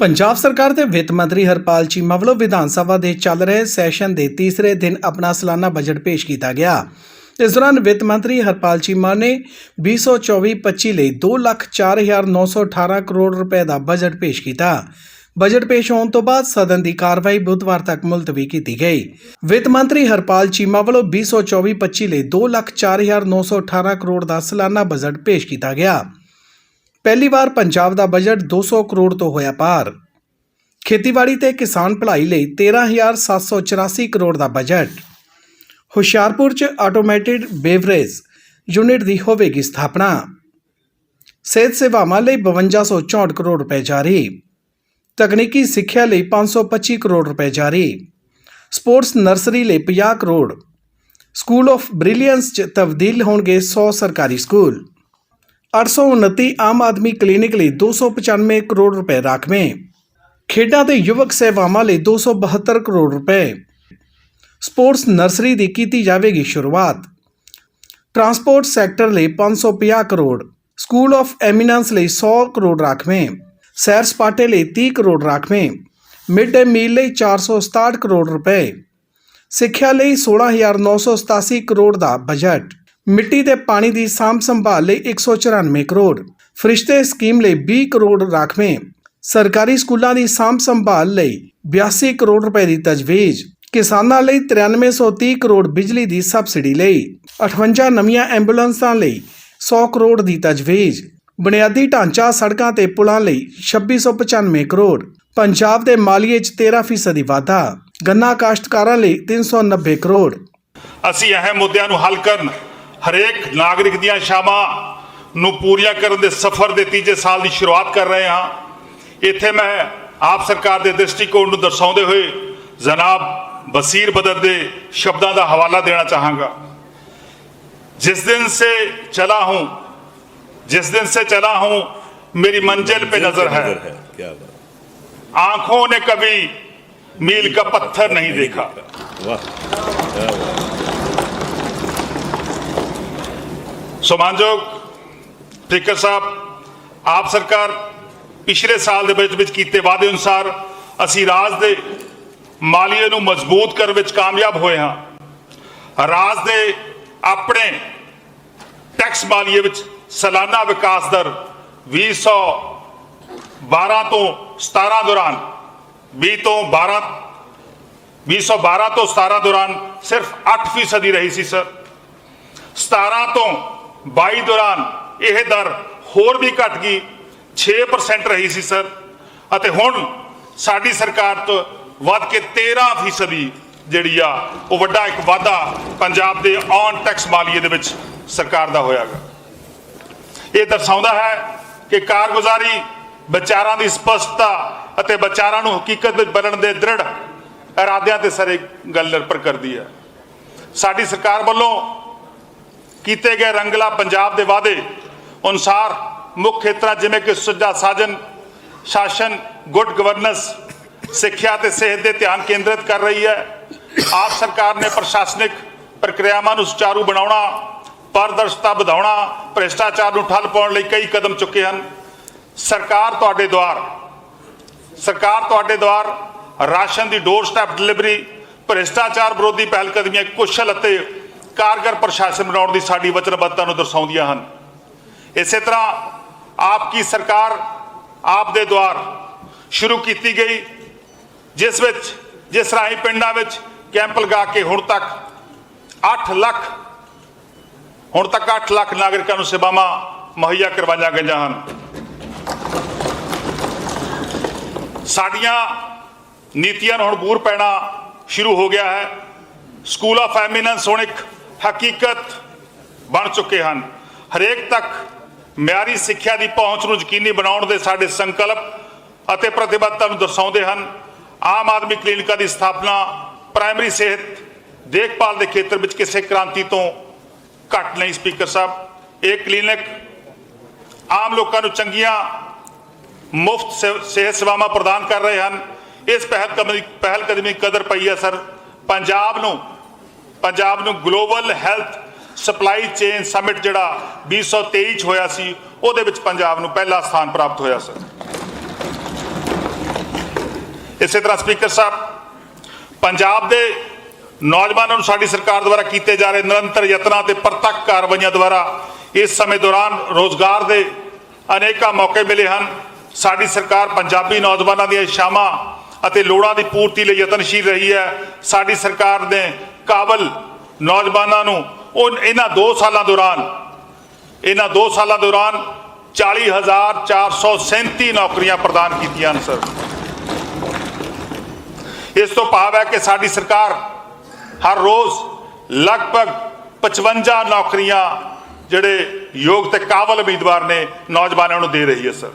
ਪੰਜਾਬ ਸਰਕਾਰ ਦੇ ਵਿੱਤ ਮੰਤਰੀ ਹਰਪਾਲ ਚੀਮਾ ਵੱਲੋਂ ਵਿਧਾਨ ਸਭਾ ਦੇ ਚੱਲ ਰਹੇ ਸੈਸ਼ਨ ਦੇ ਤੀਸਰੇ ਦਿਨ ਆਪਣਾ ਸਾਲਾਨਾ ਬਜਟ ਪੇਸ਼ ਕੀਤਾ ਗਿਆ। ਇਸ ਦੌਰਾਨ ਵਿੱਤ ਮੰਤਰੀ ਹਰਪਾਲ ਚੀਮਾ ਨੇ 2024-25 ਲਈ 2,04,918 ਕਰੋੜ ਰੁਪਏ ਦਾ ਬਜਟ ਪੇਸ਼ ਕੀਤਾ। ਬਜਟ ਪੇਸ਼ ਹੋਣ ਤੋਂ ਬਾਅਦ ਸਦਨ ਦੀ ਕਾਰਵਾਈ ਬੁੱਧਵਾਰ ਤੱਕ ਮੁਲਤਵੀ ਕੀਤੀ ਗਈ। ਵਿੱਤ ਮੰਤਰੀ ਹਰਪਾਲ ਚੀਮਾ ਵੱਲੋਂ 2024-25 ਲਈ 2,04,918 ਕਰੋੜ ਦਾ ਸਾਲਾਨਾ ਬਜਟ ਪੇਸ਼ ਕੀਤਾ ਗਿਆ। ਪਹਿਲੀ ਵਾਰ ਪੰਜਾਬ ਦਾ ਬਜਟ 200 ਕਰੋੜ ਤੋਂ ਹੋਇਆ ਪਾਰ। ਖੇਤੀਬਾੜੀ ਤੇ ਕਿਸਾਨ ਭਲਾਈ ਲਈ 13784 ਕਰੋੜ ਦਾ ਬਜਟ। ਹੁਸ਼ਿਆਰਪੁਰ 'ਚ ਆਟੋਮੈਟਿਡ ਬੇਵਰੇਜ ਯੂਨਿਟ ਦੀ ਹੋਵੇਗੀ ਸਥਾਪਨਾ। ਸਿਹਤ ਸੇਵਾਵਾਂ ਲਈ 5264 ਕਰੋੜ ਰੁਪਏ ਜਾਰੀ। ਤਕਨੀਕੀ ਸਿੱਖਿਆ ਲਈ 525 ਕਰੋੜ ਰੁਪਏ ਜਾਰੀ। ਸਪੋਰਟਸ ਨਰਸਰੀ ਲਈ 50 ਕਰੋੜ। ਸਕੂਲ ਆਫ ਬ੍ਰਿਲੀਅੰਸ 'ਚ ਤਬਦੀਲ ਹੋਣਗੇ 100 ਸਰਕਾਰੀ ਸਕੂਲ। 829 ਆਮ ਆਦਮੀ ਕਲੀਨਿਕ ਲਈ 295 ਕਰੋੜ ਰੁਪਏ ਰਾਖਵੇਂ ਖੇਡਾਂ ਤੇ ਯੁਵਕ ਸੇਵਾਵਾਂ ਲਈ 272 ਕਰੋੜ ਰੁਪਏ। ਸਪੋਰਟਸ ਨਰਸਰੀ ਦੀ ਕੀਤੀ ਜਾਵੇਗੀ ਸ਼ੁਰੂਆਤ। ਟਰਾਂਸਪੋਰਟ ਸੈਕਟਰ ਲਈ 550 ਕਰੋੜ। ਸਕੂਲ ਆਫ ਐਮੀਨੈਂਸ ਲਈ 100 ਕਰੋੜ ਰਾਖਵੇਂ ਸੈਰ ਸਪਾਟੇ ਲਈ 30 ਕਰੋੜ ਰਾਖਵੇਂ ਮਿਡ ਡੇ ਮੀਲ ਲਈ 467 ਕਰੋੜ ਰੁਪਏ। ਸਿੱਖਿਆ ਲਈ 16987 ਕਰੋੜ ਦਾ ਬਜਟ। ਮਿੱਟੀ ਤੇ ਪਾਣੀ ਦੀ ਸਾਂਭ ਸੰਭਾਲ ਲਈ 194 ਕਰੋੜ। ਫਰਿਸ਼ਤੇ ਸਕੀਮ ਲਈ 20 ਕਰੋੜ ਰਾਖਵੇਂ। ਸਰਕਾਰੀ ਸਕੂਲਾਂ ਦੀ ਸਾਂਭ ਸੰਭਾਲ ਲਈ 82 ਕਰੋੜ ਰੁਪਏ ਦੀ ਤਜਵੀਜ਼। ਕਿਸਾਨਾਂ ਲਈ 9330 ਕਰੋੜ ਬਿਜਲੀ ਦੀ ਸਬਸਿਡੀ ਲਈ 58 ਨਵੀਆਂ ਐਂਬੂਲੈਂਸਾਂ ਲਈ 100 ਕਰੋੜ ਦੀ ਤਜਵੀਜ਼। ਬੁਨਿਆਦੀ ਢਾਂਚਾ ਸੜਕਾਂ ਤੇ ਪੁਲਾਂ ਲਈ 2695 ਕਰੋੜ। ਪੰਜਾਬ ਦੇ ਮਾਲੀਏ 'ਚ 13% ਦੀ ਵਾਧਾ। ਗੰਨਾ ਕਾਸ਼ਤਕਾਰਾਂ ਲਈ 390 ਕਰੋੜ। ਅਸੀਂ ਅਹਿਮ ਮੁੱਦਿਆਂ ਨੂੰ ਹੱਲ ਕਰਨ ਹਰੇਕ ਨਾਗਰਿਕ ਦੀਆਂ ਸ਼ਾਮਾਂ ਨੂੰ ਪੂਰੀਆਂ ਕਰਨ ਦੇ ਸਫ਼ਰ ਦੇ ਤੀਜੇ ਸਾਲ ਦੀ ਸ਼ੁਰੂਆਤ ਕਰ ਰਹੇ ਹਾਂ ਇੱਥੇ ਮੈਂ ਆਪ ਸਰਕਾਰ ਦੇ ਦ੍ਰਿਸ਼ਟੀਕੋਣ ਨੂੰ ਦਰਸਾਉਂਦੇ ਹੋਏ ਜਨਾਬ ਬਸੀਰ ਬਦਰ ਦੇ ਸ਼ਬਦਾਂ ਦਾ ਹਵਾਲਾ ਦੇਣਾ ਚਾਹਾਂਗਾ जिस दिन से चला हूं जिस दिन से चला हूं मेरी मंजिल पे नजर है क्या बात आंखों ने कभी मील का पत्थर नहीं देखा ਸਮਾਨਯੋਗ ਸਪੀਕਰ ਸਾਹਿਬ, ਆਪ ਸਰਕਾਰ ਪਿਛਲੇ ਸਾਲ ਦੇ ਵਿੱਚ ਵਿੱਚ ਕੀਤੇ ਵਾਅਦੇ ਅਨੁਸਾਰ ਅਸੀਂ ਰਾਜ ਦੇ ਮਾਲੀਏ ਨੂੰ ਮਜ਼ਬੂਤ ਕਰਨ ਵਿੱਚ ਕਾਮਯਾਬ ਹੋਏ ਹਾਂ। ਰਾਜ ਦੇ ਆਪਣੇ ਟੈਕਸ ਮਾਲੀਏ ਵਿੱਚ ਸਾਲਾਨਾ ਵਿਕਾਸ ਦਰ 2012 ਤੋਂ 17 ਦੌਰਾਨ 20 ਤੋਂ 12 2012 ਤੋਂ 17 ਦੌਰਾਨ ਸਿਰਫ 8% ਹੀ ਰਹੀ ਸੀ, ਸਰ। 17 ਤੋਂ 22 ਦੌਰਾਨ ਇਹ ਦਰ ਹੋਰ ਵੀ ਘਟ ਗਈ 6% ਰਹੀ ਸੀ ਸਰ। ਅਤੇ ਹੁਣ ਸਾਡੀ ਸਰਕਾਰ ਤੋਂ ਵੱਧ ਕੇ 13% ਜਿਹੜੀ ਆ, ਉਹ ਵੱਡਾ ਇੱਕ ਵਾਧਾ ਪੰਜਾਬ ਦੇ ਔਨ ਟੈਕਸ ਮਾਲੀਏ ਦੇ ਵਿੱਚ ਸਰਕਾਰ ਦਾ ਹੋਇਆਗਾ ਇਹ ਦਰਸਾਉਂਦਾ ਹੈ ਕਿ ਕਾਰਗੁਜ਼ਾਰੀ ਵਿਚਾਰਾਂ ਦੀ ਸਪਸ਼ਟਤਾ ਅਤੇ ਵਿਚਾਰਾਂ ਨੂੰ ਹਕੀਕਤ ਵਿੱਚ ਬਦਲਣ ਦੇ ਦ੍ਰਿੜ ਇਰਾਦਿਆਂ ਤੇ ਸਾਰੇ ਗੱਲ ਨਿਰਭਰ ਕਰਦੀ ਹੈ। ਸਾਡੀ ਸਰਕਾਰ ਵੱਲੋਂ ਕੀਤੇ ਗਏ ਰੰਗਲਾ ਪੰਜਾਬ ਦੇ ਵਾਅਦੇ ਅਨੁਸਾਰ ਮੁੱਖ ਖੇਤਰਾਂ ਜਿਵੇਂ ਕਿ ਸੁਝਾ ਸਾਜਨ, ਸ਼ਾਸਨ, ਗੁੱਡ ਗਵਰਨੈਂਸ, ਸਿੱਖਿਆ ਤੇ ਸਿਹਤ ਦੇ ਧਿਆਨ ਕੇਂਦਰਿਤ ਕਰ ਰਹੀ ਹੈ। ਆਪ ਸਰਕਾਰ ਨੇ ਪ੍ਰਸ਼ਾਸਨਿਕ ਪ੍ਰਕਿਰਿਆਵਾਂ ਨੂੰ ਸੁਚਾਰੂ ਬਣਾਉਣਾ, ਪਾਰਦਰਸ਼ਤਾ ਵਧਾਉਣਾ, ਭ੍ਰਿਸ਼ਟਾਚਾਰ ਨੂੰ ਠੱਲ ਪਾਉਣ ਲਈ ਕਈ ਕਦਮ ਚੁੱਕੇ ਹਨ। ਸਰਕਾਰ ਤੁਹਾਡੇ ਦੁਆਰ, ਸਰਕਾਰ ਤੁਹਾਡੇ ਦੁਆਰ ਰਾਸ਼ਨ ਦੀ ਡੋਰ ਸਟੈਪ ਡਿਲੀਵਰੀ, ਭ੍ਰਿਸ਼ਟਾਚਾਰ ਵਿਰੋਧੀ ਪਹਿਲਕਦਮੀਆਂ ਕੁਸ਼ਲ ਅਤੇ ਕਾਰਗਰ ਪ੍ਰਸ਼ਾਸਨ ਬਣਾਉਣ ਦੀ ਸਾਡੀ ਵਚਨਬੱਧਤਾ ਨੂੰ ਦਰਸਾਉਂਦੀਆਂ ਹਨ। ਇਸੇ ਤਰ੍ਹਾਂ ਆਪ ਕੀ ਸਰਕਾਰ ਆਪ ਦੇ ਦੁਆਰ ਸ਼ੁਰੂ ਕੀਤੀ ਗਈ, ਜਿਸ ਵਿੱਚ, ਜਿਸ ਰਾਹੀਂ ਪਿੰਡਾਂ ਵਿੱਚ ਕੈਂਪ ਲਗਾ ਕੇ ਹੁਣ ਤੱਕ 8 ਲੱਖ, ਹੁਣ ਤੱਕ 8 ਲੱਖ ਨਾਗਰਿਕਾਂ ਨੂੰ ਸੇਵਾਵਾਂ ਮੁਹੱਈਆ ਕਰਵਾਈਆਂ ਗਈਆਂ ਹਨ। ਸਾਡੀਆਂ ਨੀਤੀਆਂ ਨੂੰ ਹੁਣ ਬੂਰ ਪੈਣਾ ਸ਼ੁਰੂ ਹੋ ਗਿਆ ਹੈ। ਸਕੂਲ ਆਫ ਐਮੀਨੈਂਸ ਹੁਣ ਇੱਕ ਹਕੀਕਤ ਬਣ ਚੁੱਕੇ ਹਨ। ਹਰੇਕ ਤੱਕ ਮਿਆਰੀ ਸਿੱਖਿਆ ਦੀ ਪਹੁੰਚ ਨੂੰ ਯਕੀਨੀ ਬਣਾਉਣ ਦੇ ਸਾਡੇ ਸੰਕਲਪ ਅਤੇ ਪ੍ਰਤੀਬੱਧਤਾ ਨੂੰ ਦਰਸਾਉਂਦੇ ਹਨ। ਆਮ ਆਦਮੀ ਕਲੀਨਿਕਾਂ ਦੀ ਸਥਾਪਨਾ ਪ੍ਰਾਇਮਰੀ ਸਿਹਤ ਦੇਖਭਾਲ ਦੇ ਖੇਤਰ ਵਿੱਚ ਕਿਸੇ ਕ੍ਰਾਂਤੀ ਤੋਂ ਘੱਟ ਨਹੀਂ, ਸਪੀਕਰ ਸਾਹਿਬ। ਇਹ ਕਲੀਨਿਕ ਆਮ ਲੋਕਾਂ ਨੂੰ ਚੰਗੀਆਂ ਮੁਫਤ ਸੇ- ਸਿਹਤ ਸੇਵਾਵਾਂ ਪ੍ਰਦਾਨ ਕਰ ਰਹੇ ਹਨ। ਇਸ ਪਹਿਲ ਕਦਮੀ ਪਹਿਲ ਕਦਮੀ ਕਦਰ ਪਈ ਹੈ, ਸਰ। ਪੰਜਾਬ ਨੂੰ ਪੰਜਾਬ ਨੂੰ global health supply chain summit ਜਿਹੜਾ 2023 ਚ ਹੋਇਆ ਸੀ, ਉਹਦੇ ਵਿੱਚ ਪੰਜਾਬ ਨੂੰ ਪਹਿਲਾ ਸਥਾਨ ਪ੍ਰਾਪਤ ਹੋਇਆ ਸੀ ਇਸੇ ਤਰ੍ਹਾਂ ਸਪੀਕਰ ਸਾਹਿਬ, ਪੰਜਾਬ ਦੇ ਨੌਜਵਾਨਾਂ ਨੂੰ ਸਾਡੀ ਸਰਕਾਰ ਦੁਆਰਾ ਕੀਤੇ ਜਾ ਰਹੇ ਨਿਰੰਤਰ ਯਤਨਾਂ ਤੇ ਪ੍ਰਤੱਖ ਕਾਰਵਾਈਆਂ ਦੁਆਰਾ ਇਸ ਸਮੇਂ ਦੌਰਾਨ ਰੋਜ਼ਗਾਰ ਦੇ ਅਨੇਕਾਂ ਮੌਕੇ ਮਿਲੇ ਹਨ। ਸਾਡੀ ਸਰਕਾਰ ਪੰਜਾਬੀ ਨੌਜਵਾਨਾਂ ਦੀਆਂ ਇੱਛਾਵਾਂ ਅਤੇ ਲੋੜਾਂ ਦੀ ਪੂਰਤੀ ਲਈ ਯਤਨਸ਼ੀਲ ਰਹੀ ਹੈ। ਸਾਡੀ ਸਰਕਾਰ ਨੇ ਕਾਬਲ ਨੌਜਵਾਨਾਂ ਨੂੰ ਉਹ ਇਹਨਾਂ 2 ਸਾਲਾਂ ਦੌਰਾਨ, ਇਹਨਾਂ 2 ਸਾਲਾਂ ਦੌਰਾਨ 40437 ਨੌਕਰੀਆਂ ਪ੍ਰਦਾਨ ਕੀਤੀਆਂ ਹਨ, ਸਰ। ਇਸ ਤੋਂ ਭਾਵ ਹੈ ਕਿ ਸਾਡੀ ਸਰਕਾਰ ਹਰ ਰੋਜ਼ ਲਗਭਗ 55 ਨੌਕਰੀਆਂ ਜਿਹੜੇ ਯੋਗ ਤੇ ਕਾਬਲ ਉਮੀਦਵਾਰ ਨੇ ਨੌਜਵਾਨਾਂ ਨੂੰ ਦੇ ਰਹੀ ਹੈ, ਸਰ।